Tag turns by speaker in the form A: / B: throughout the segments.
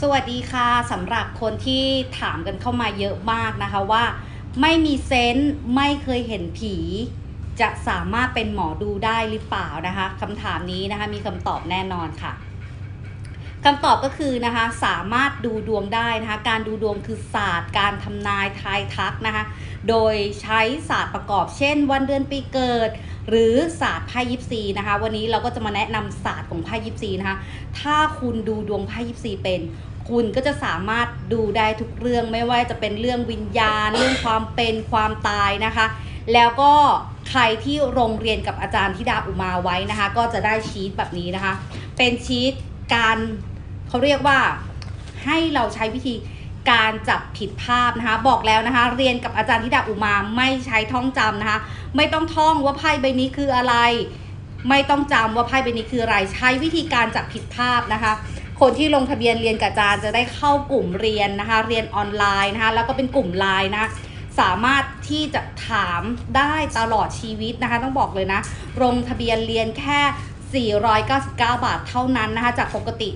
A: สวัสดีค่ะสำหรับคนที่ถามกันเข้ามาเยอะมากนะคะว่า ไม่มีเซนส์ไม่เคยเห็นผี จะสามารถเป็นหมอดูได้หรือเปล่านะคะคำถามนี้นะคะมีคำตอบแน่นอนค่ะ คำตอบก็คือนะคะสามารถดูดวงได้นะคะ การดูดวงคือศาสตร์ การทำนายทายทักนะคะ โดยใช้ศาสตร์ประกอบ เช่น วันเดือนปีเกิด หรือศาสตร์ไพ่ยิปซีนะคะ วันนี้เราก็จะมาแนะนำศาสตร์ของไพ่ยิปซีนะคะ ถ้าคุณดูดวงไพ่ยิปซีเป็น คุณก็จะสามารถดูได้ทุกเรื่องไม่ว่าจะเป็นเรื่องวิญญาณ เรื่องความเป็นความตายนะคะ แล้วก็ใครที่โรงเรียนกับอาจารย์ธิดาอุมาไว้นะคะ ก็จะได้ชีตแบบนี้นะคะ เป็นชีตการ เขาเรียกว่าให้เราใช้วิธีการจับผิดภาพนะคะ บอกแล้วนะคะ เรียนกับอาจารย์ธิดาอุมาไม่ใช้ท่องจำนะคะ ไม่ต้องท่องว่าไพ่ใบนี้คืออะไร ไม่ต้องจำว่าไพ่ใบนี้คืออะไร ใช้วิธีการจับผิดภาพนะคะ คนที่ลงทะเบียนเรียนกับอาจารย์จะได้เข้ากลุ่มเรียนนะคะ เรียนออนไลน์นะคะ แล้วก็เป็นกลุ่มไลน์นะคะสามารถที่จะถามได้ตลอดชีวิตนะคะ ต้องบอกเลยนะลงทะเบียนเรียนแค่ 499 บาทเท่านั้นนะคะ จากปกติ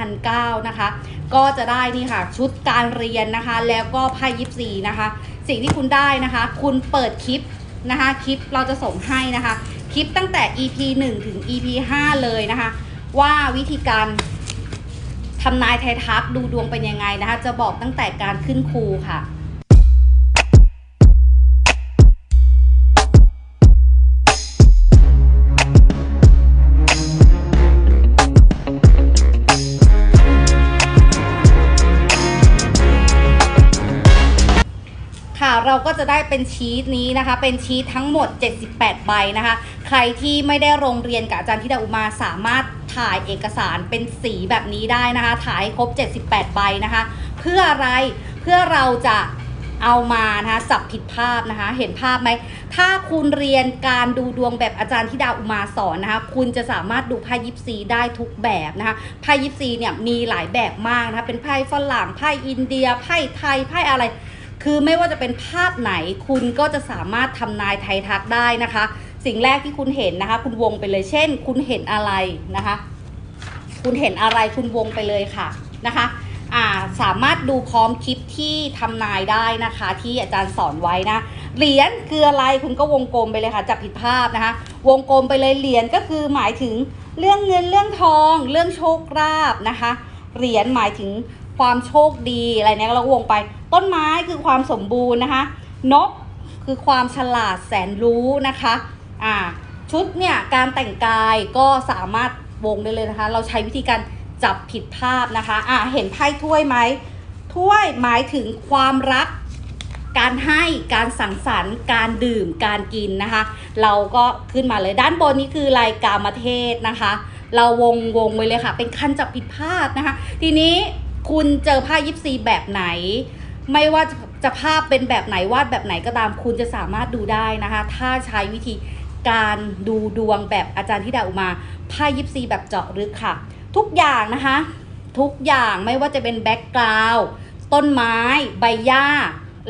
A: 3,009นะคะ ก็จะได้นี่ค่ะ ชุดการเรียนนะคะ แล้วก็ไพ่ยิปซีนะคะ สิ่งที่คุณได้นะคะ คุณเปิดคลิปนะคะ คลิปเราจะส่งให้นะคะ คลิปตั้งแต่ EP 1 ถึง EP 5 เลยนะคะ ว่าวิธีการทำนายไทยทักดูดวงเป็นยังไงนะคะ จะบอกตั้งแต่การขึ้นครูค่ะ เราก็จะได้เป็นชีตนี้นะคะ เป็นชีตทั้งหมด 78 ใบนะคะ ใครที่ไม่ได้โรงเรียนกับอาจารย์ธิดาอุมาสามารถถ่ายเอกสารเป็นสีแบบนี้ได้นะคะ ถ่ายครบ 78 ใบนะคะ เพื่ออะไรเพื่อเราจะเอามานะคะจับผิดภาพนะคะ เห็นภาพไหม ถ้าคุณเรียนการดูดวงแบบอาจารย์ธิดาอุมาสอนนะคะ คุณจะสามารถดูไพ่ยิปซีได้ทุกแบบนะคะไพ่ยิปซีเนี่ยมีหลายแบบมากนะคะ เป็นไพ่ฝรั่งไพ่อินเดียไพ่ไทยไพ่อะไร คือไม่ว่าจะเป็นภาพไหนคุณก็จะสามารถทำนายไทยทักได้นะคะ สิ่งแรกที่คุณเห็นนะคะ คุณวงไปเลยเช่น คุณเห็นอะไรนะคะ คุณเห็นอะไรคุณวงไปเลยค่ะนะคะอ่าสามารถดูพร้อมคลิปที่ทำนายได้นะคะ ที่อาจารย์สอนไว้นะเหรียญคืออะไรคุณก็วงกลมไปเลยค่ะจับผิดภาพนะคะ วงกลมไปเลยเหรียญก็คือหมายถึงเรื่องเงินเรื่องทอง เรื่องโชคลาภนะคะเหรียญหมายถึง ความโชคดีอะไรเนี่ยเราวงไป ต้นไม้คือความสมบูรณ์นะคะ นกคือความฉลาดแสนรู้นะคะอ่าชุดเนี่ยการแต่งกายก็สามารถวงได้เลยนะคะ เราใช้วิธีการจับผิดภาพนะคะอ่าเห็นไพ่ถ้วยไหมถ้วยหมายถึงความรัก การให้การสังสรรค์ การดื่มการกินนะคะ เราก็ขึ้นมาเลยด้านบนนี้คือรายการมาเทศนะคะ เราวงวงไว้เลยค่ะ เป็นคันจับผิดภาพนะคะ ทีนี้ คุณเจอผ้ายิปซีแบบไหน ไม่ว่าจะจะภาพเป็นแบบไหนวาดแบบไหนก็ตามคุณจะสามารถดูได้นะคะ ถ้าใช้วิธีการดูดวงแบบอาจารย์ที่ดาอุมาไพ่ยิปซีแบบเจาะลึกค่ะ ทุกอย่างนะคะ ทุกอย่างไม่ว่าจะเป็นแบ็กกราวด์ต้นไม้ ใบหญ้า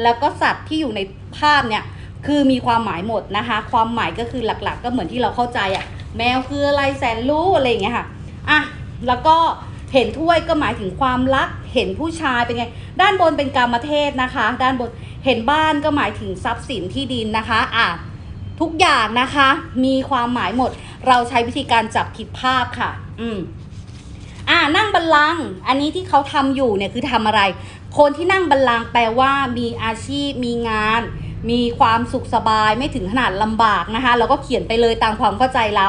A: แล้วก็สัตว์ที่อยู่ในภาพเนี่ยคือมีความหมายหมดนะคะ ความหมายก็คือหลักๆ ก็เหมือนที่เราเข้าใจอะแมวคืออะไรแสนรู้อะไรอย่างเงี้ยค่ะอะแล้วก็ เห็นถ้วยก็หมายถึงความรัก เห็นผู้ชายเป็นไง ด้านบนเป็นกามเทศนะคะ ด้านบนเห็นบ้านก็หมายถึงทรัพย์สินที่ดินนะคะอะทุกอย่างนะคะมีความหมายหมด เราใช้วิธีการจับผิดภาพค่ะ อืมอ่านั่งบัลลังก์อันนี้ที่เขาทำอยู่เนี่ยคือทำอะไร คนที่นั่งบัลลังก์แปลว่ามีอาชีพมีงาน มีความสุขสบายไม่ถึงขนาดลำบากนะคะ เราก็เขียนไปเลยตามความเข้าใจเรา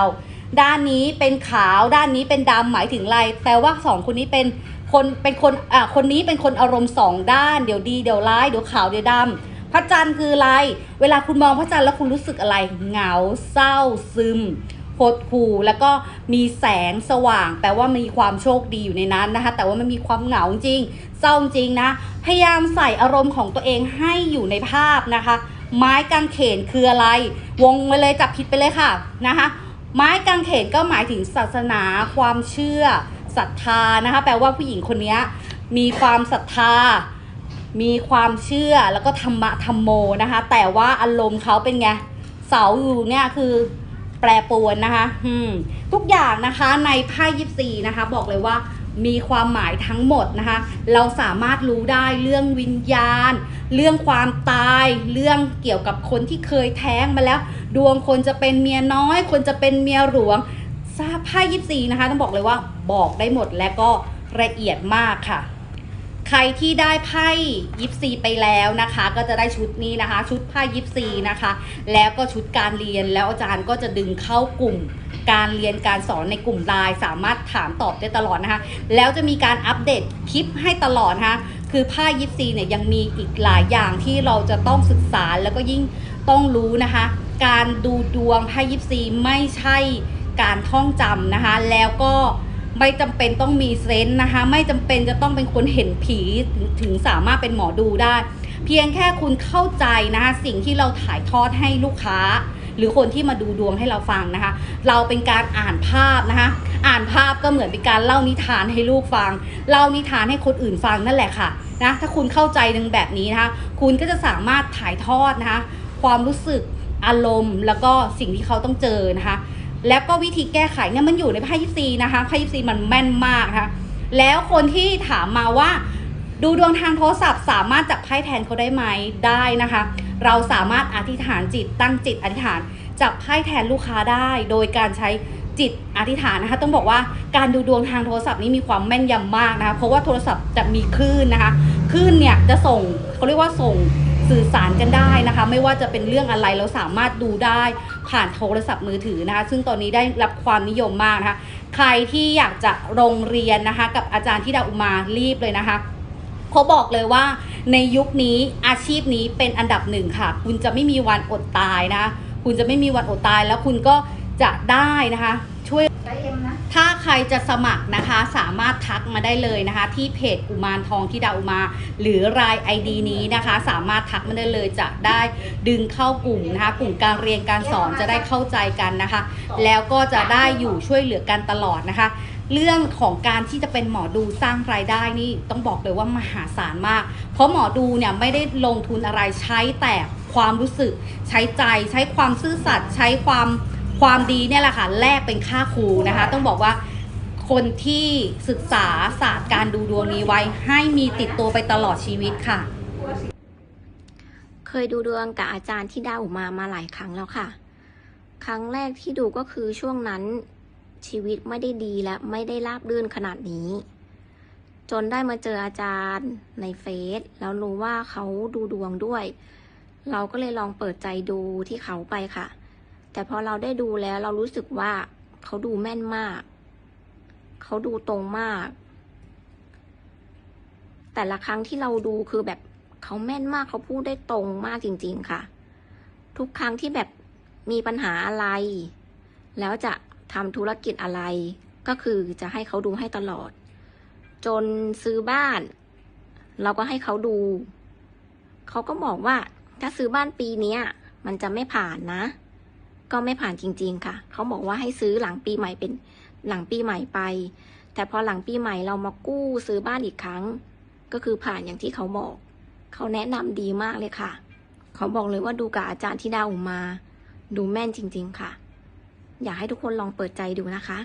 A: ด้านนี้เป็นขาวด้านนี้เป็นดำหมายถึงอะไรแปลว่าสองคนนี้เป็นคนเป็นคนอ่าคนนี้เป็นคนอารมณ์สองด้าน เดี๋ยวดีเดี๋ยวร้ายเดี๋ยวขาวเดี๋ยวดำพระจันทร์คืออะไร เวลาคุณมองพระจันทร์แล้วคุณรู้สึกอะไร เหงาเศร้าซึมหดหู่แล้วก็มีแสงสว่าง แปลว่ามีความโชคดีอยู่ในนั้นนะคะ แต่ว่ามันมีความเหงาจริงเศร้าจริงนะ พยายามใส่อารมณ์ของตัวเองให้อยู่ในภาพนะคะ ไม้กางเขนคืออะไร วงไปเลยจับผิดไปเลยค่ะนะคะ ไม้กางเขนก็หมายถึงศาสนา ความเชื่อศรัทธานะคะแปลว่าผู้หญิงคนนี้มีความศรัทธา มีความเชื่อแล้วก็ธรรมะธรรมโมนะคะ แต่ว่าอารมณ์เขาเป็นไงเสาอยู่เนี่ยคือแปรปรวนนะคะทุกอย่างนะคะในไพ่ยิปซีนะคะ บอกเลยว่า มีความหมายทั้งหมดนะคะ เราสามารถรู้ได้เรื่องวิญญาณ เรื่องความตาย เรื่องเกี่ยวกับคนที่เคยแท้งมาแล้ว ดวงคนจะเป็นเมียน้อย คนจะเป็นเมียหลวงทราบไพ่ยิบซีนะคะ ต้องบอกเลยว่าบอกได้หมดและก็ละเอียดมากค่ะ ใครที่ได้ไพ่ยิปซีไปแล้วนะคะ ก็จะได้ชุดนี้นะคะ ชุดไพ่ยิปซีนะคะ แล้วก็ชุดการเรียนแล้วอาจารย์ก็จะดึงเข้ากลุ่มการเรียนการสอนในกลุ่มไลน์สามารถถามตอบได้ตลอดนะคะ แล้วจะมีการอัปเดตคลิปให้ตลอดนะคะคือไพ่ยิปซีเนี่ยยังมีอีกหลายอย่างที่เราจะต้องศึกษาแล้วก็ยิ่งต้องรู้นะคะ การดูดวงไพ่ยิปซีไม่ใช่การท่องจำนะคะ แล้วก็ ไม่จำเป็นต้องมีเซนส์นะคะ ไม่จำเป็นจะต้องเป็นคนเห็นผีถึงถึงสามารถเป็นหมอดูได้ เพียงแค่คุณเข้าใจนะคะสิ่งที่เราถ่ายทอดให้ลูกค้า หรือคนที่มาดูดวงให้เราฟังนะคะ เราเป็นการอ่านภาพนะคะ อ่านภาพก็เหมือนเป็นการเล่านิทานให้ลูกฟัง เล่านิทานให้คนอื่นฟังนั่นแหละค่ะนะถ้าคุณเข้าใจนึงแบบนี้นะคะ คุณก็จะสามารถถ่ายทอดนะคะ ความรู้สึกอารมณ์ แล้วก็สิ่งที่เขาต้องเจอนะคะ แล้วก็วิธีแก้ไขเนี่ยมันอยู่ในไพ่ยิปซีนะคะไพ่ยิปซีมันแม่นมากนะคะแล้วคนที่ถามมาว่า ดูดวงทางโทรศัพท์สามารถจับไพ่แทนเขาได้ไหมได้นะคะ เราสามารถอธิษฐานจิตตั้งจิตอธิษฐานจับไพ่แทนลูกค้าได้ โดยการใช้จิตอธิษฐานนะคะ ต้องบอกว่าการดูดวงทางโทรศัพท์นี้มีความแม่นยำมากนะคะ เพราะว่าโทรศัพท์จะมีคลื่นนะคะคลื่นเนี่ยจะส่งเขาเรียกว่าส่งสื่อสารกันได้นะคะ ไม่ว่าจะเป็นเรื่องอะไรเราสามารถดูได้ ผ่านโทรศัพท์มือถือนะคะ ซึ่งตอนนี้ได้รับความนิยมมากนะคะ ใครที่อยากจะโรงเรียนนะคะ กับอาจารย์ที่ดาอุมารีบเลยนะคะเขาบอกเลยว่าในยุคนี้อาชีพนี้เป็นอันดับหนึ่งค่ะ คุณจะไม่มีวันอดตายนะ คุณจะไม่มีวันอดตายแล้วคุณก็จะได้นะคะ ถ้าใครจะสมัครนะคะ สามารถทักมาได้เลยนะคะ ที่เพจกุมารทองที่ดาวมา หรือราย ID นี้นะคะ สามารถทักมาได้เลยจะได้ดึงเข้ากลุ่มนะคะ กลุ่มการเรียนการสอนจะได้เข้าใจกันนะคะ แล้วก็จะได้อยู่ช่วยเหลือกันตลอดนะคะ เรื่องของการที่จะเป็นหมอดูสร้างรายได้นี่ต้องบอกเลยว่ามหาศาลมาก เพราะหมอดูเนี่ยไม่ได้ลงทุนอะไรใช้แต่ความรู้สึก ใช้ใจใช้ความซื่อสัตย์ใช้ความ ความดีเนี่ยแหละค่ะแลกเป็นค่าครูนะคะ ต้องบอกว่าคนที่ศึกษาศาสตร์การดูดวงนี้ไว้ให้มีติดตัวไปตลอดชีวิตค่ะ
B: เคยดูดวงกับอาจารย์ที่ดาวมามาหลายครั้งแล้วค่ะ ครั้งแรกที่ดูก็คือช่วงนั้นชีวิตไม่ได้ดีและไม่ได้ราบรื่นขนาดนี้ จนได้มาเจออาจารย์ในเฟซแล้วรู้ว่าเขาดูดวงด้วย เราก็เลยลองเปิดใจดูที่เขาไปค่ะ แต่พอเราได้ดูแล้วเรารู้สึกว่าเขาดูแม่นมาก เขาดูตรงมาก แต่ละครั้งที่เราดูคือแบบเขาแม่นมากเขาพูดได้ตรงมากจริง ๆ ค่ะ ทุกครั้งที่แบบมีปัญหาอะไร แล้วจะทำธุรกิจอะไร ก็คือจะให้เขาดูให้ตลอด จนซื้อบ้าน เราก็ให้เขาดู เขาก็บอกว่าถ้าซื้อบ้านปีนี้มันจะไม่ผ่านนะ ก็ไม่ผ่านจริง ๆ ค่ะ เขาบอกว่าให้ซื้อหลังปีใหม่เป็นหลังปีใหม่ไป แต่พอหลังปีใหม่เรามากู้ซื้อบ้านอีกครั้ง ก็คือผ่านอย่างที่เขาบอก เขาแนะนำดีมากเลยค่ะ เขาบอกเลยว่าดูกับอาจารย์ที่ดาวมา ดูแม่นจริง ๆ ค่ะ อยากให้ทุกคนลองเปิดใจดูนะคะ